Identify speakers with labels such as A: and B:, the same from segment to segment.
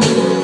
A: Thank you.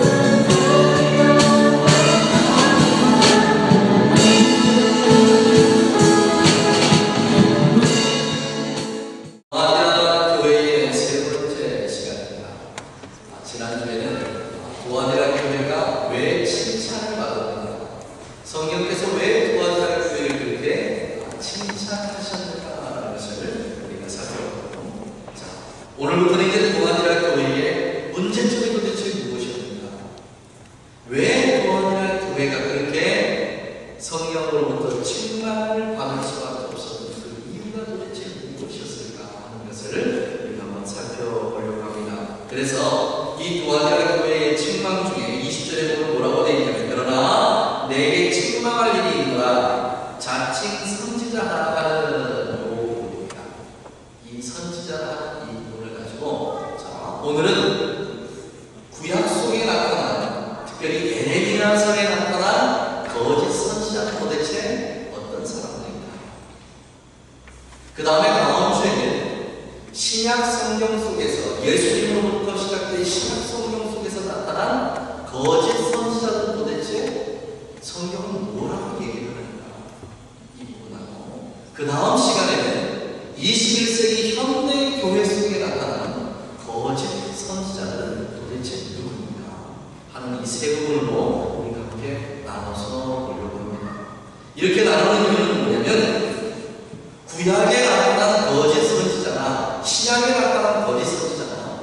A: 구약에 나타난 거짓으로 지잖아. 신약에 나타난 거짓으로 지잖아.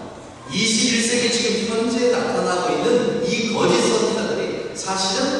A: 21세기 지금 현재 나타나고 있는 이 거짓 선지자들이 사실은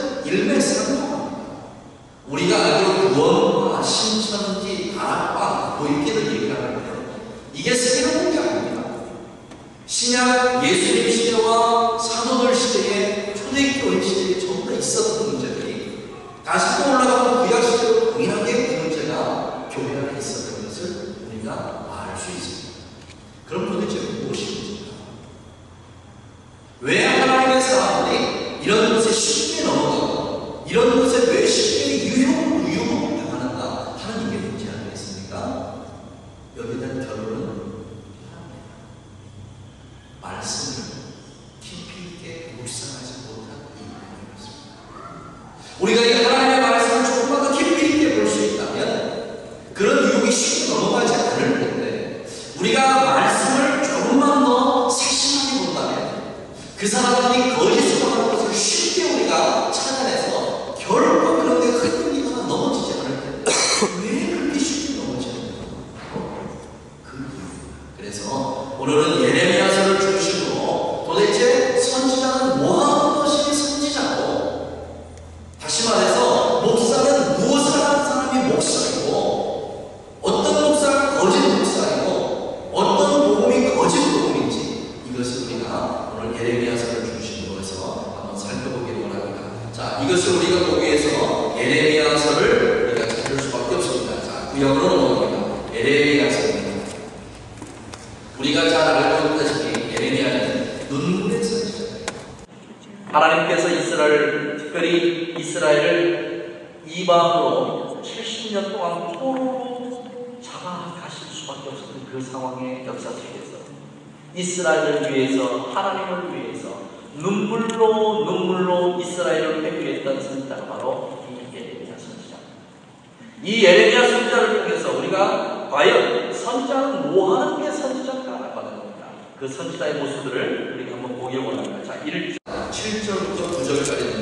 A: 원합니다. 오늘 예레미야서를 중심으로 해서 한번 살펴보기 원합니다. 자, 이것을 우리가 보기 위해서 예레미야서를 우리가 찾을 수밖에 없습니다. 자, 그 구역으로 넘어갑니다. 예레미야서입니다. 우리가 잘 알고 있다시피 예레미야는 눈의 선지자입니다. 하나님께서 이스라엘, 특별히 이스라엘을 이방으로 70년 동안 포로 잡아가실 수밖에 없었던 그 상황의 역사 속에 이스라엘을 위해서 하나님을 위해서 눈물로 눈물로 이스라엘을 회귀했던 선지자가 바로 이 예레미야 선지자. 이 예레미야 선지자를 통해서 우리가 과연 선지자는 뭐하는 게 선지자인가 하는 겁니다. 그 선지자의 모습들을 우리가 한번 보기 원합니다. 자, 1절, 7절부터 9절까지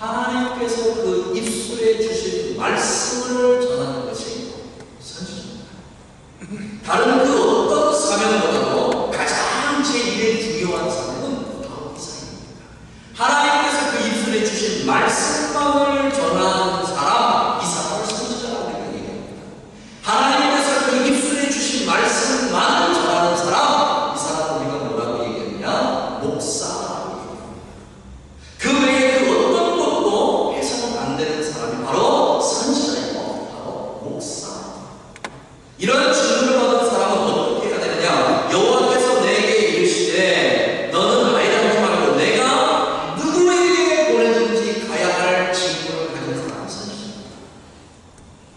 A: 하나님께서 그 입술에 주신 말씀을 전하는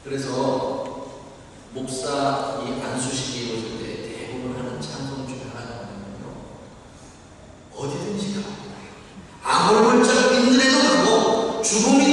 A: 그래서 목사 이 안수식이 오실 때 대부분 하는 찬송 중 하나가 뭐냐면요. 어디든지 가. 아무런 결정 인들에도 가고 죽음이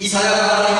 A: 이사야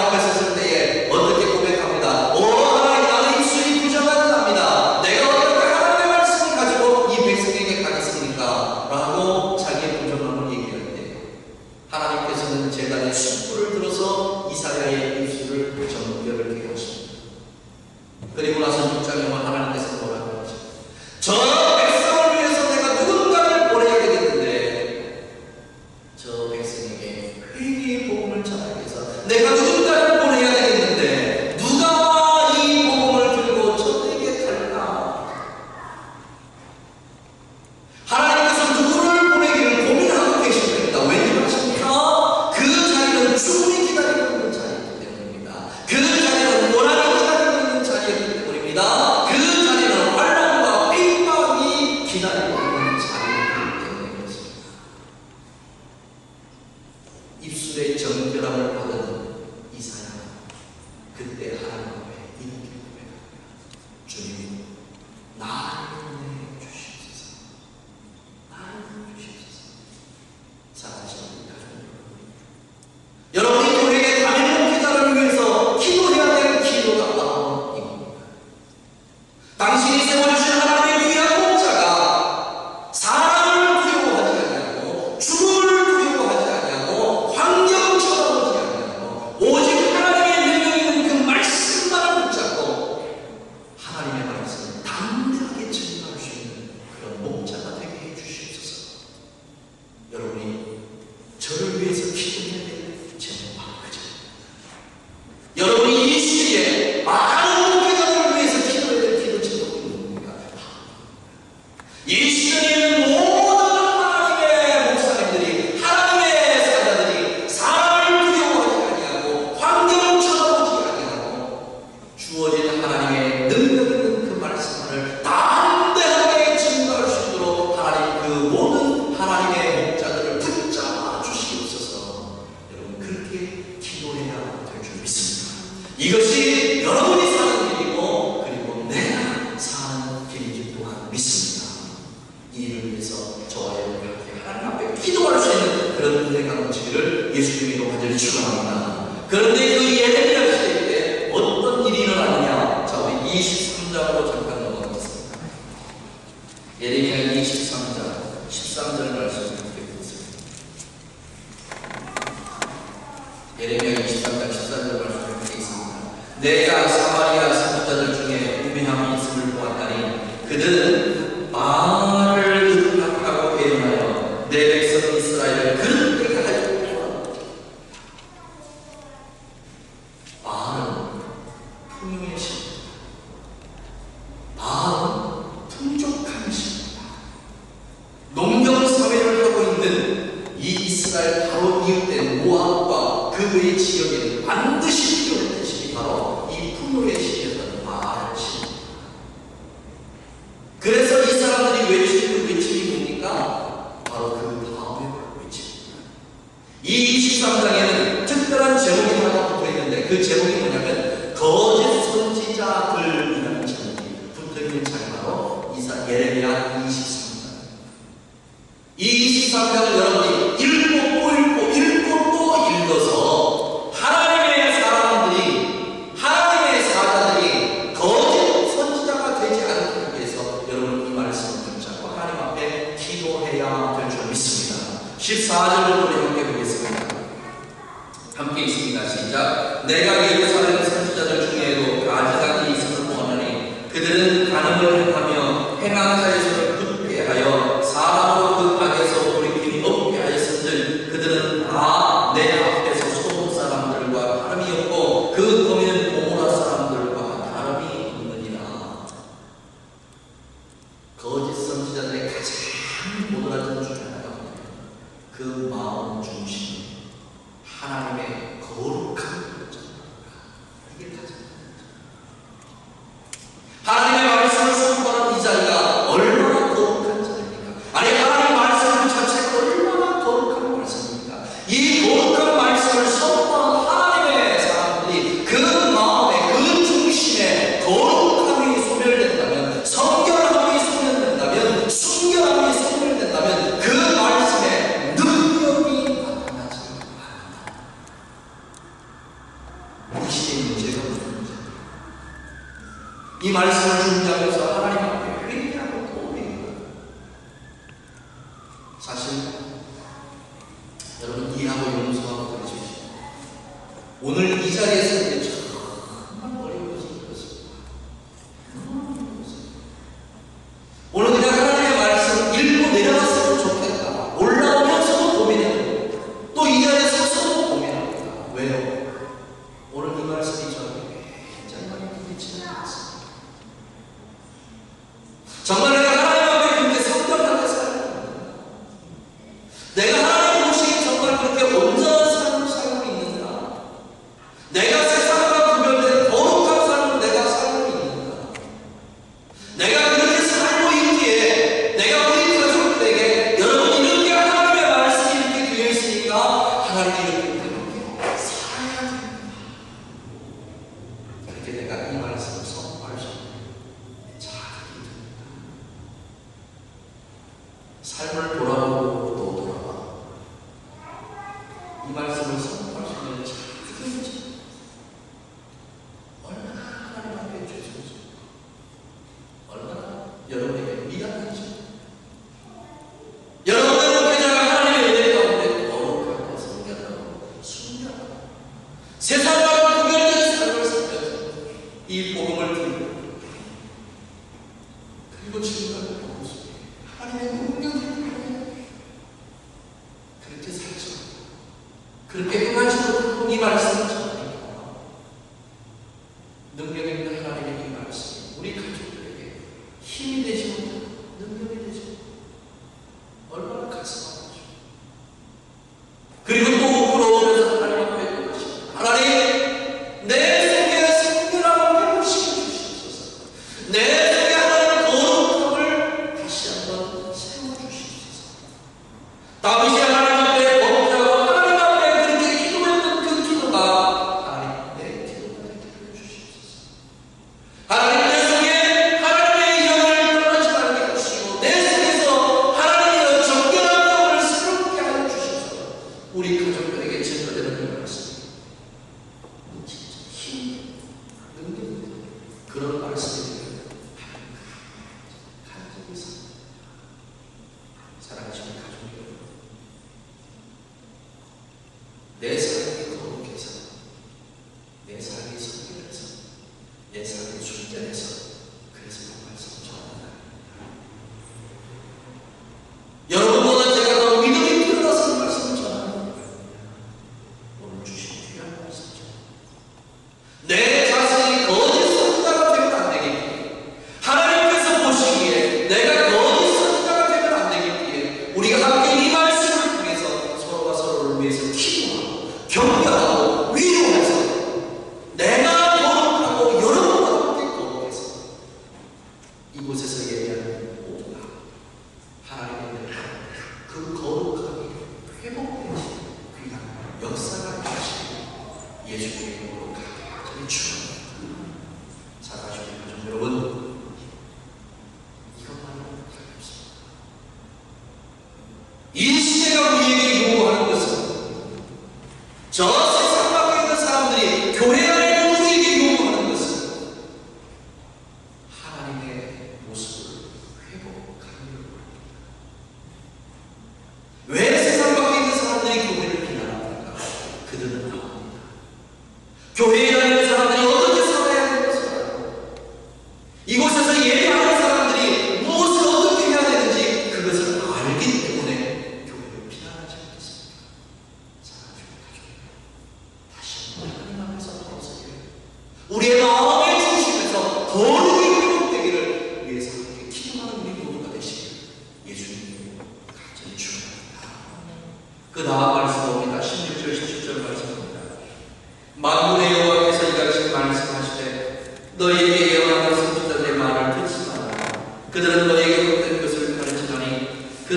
A: 주장합니다. 그런데 그 예레미야 시대 때 어떤 일이 일어났느냐? 자, 우리 20 이스라엘 다론 이웃된 모압과 그들의 지역에는 반드시 될 줄 믿습니다. 14절부터 함께 보겠습니다. 함께 있습니다. 시작. 내가 예루살렘 여러분에게 미안한 심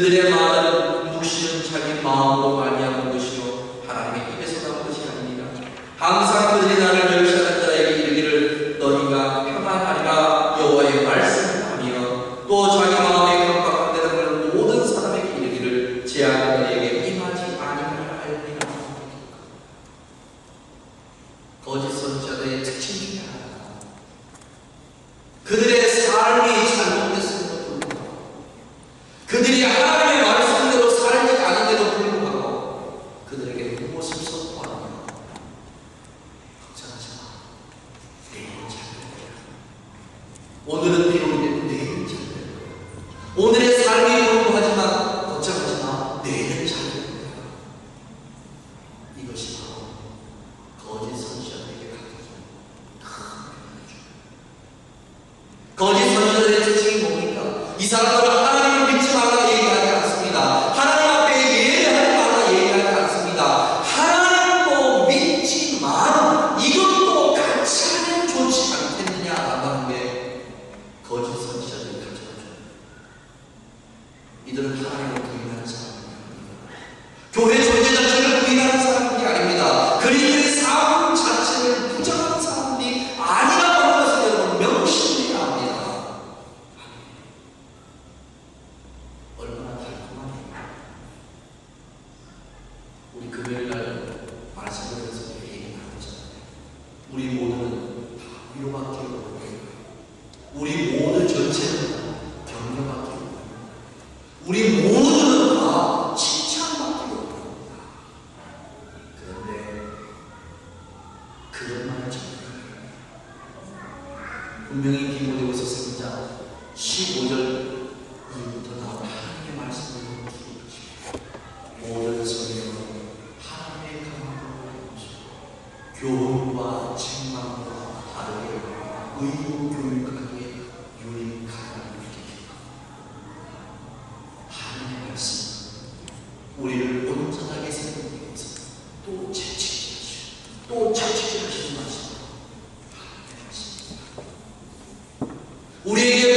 A: 그들의 마음은 묵시는 자기 마음으로 말미암아 우리에게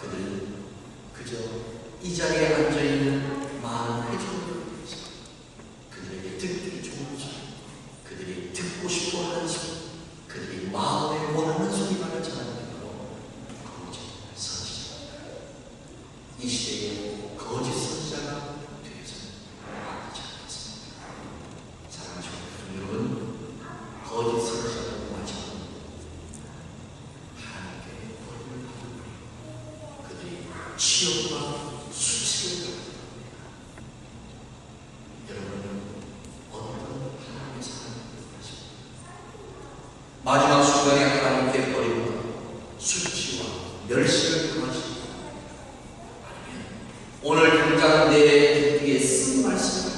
A: 그들은 그저 이 자리에 앉아있는 많은 회중들 olhava direito e mas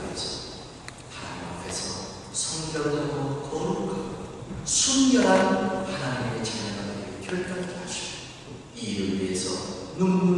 A: 되지. 하나님 앞에서 성결하고 거룩하고 순결한 하나님의 자녀가 되기를 결단하시고 이를 위해서 눈물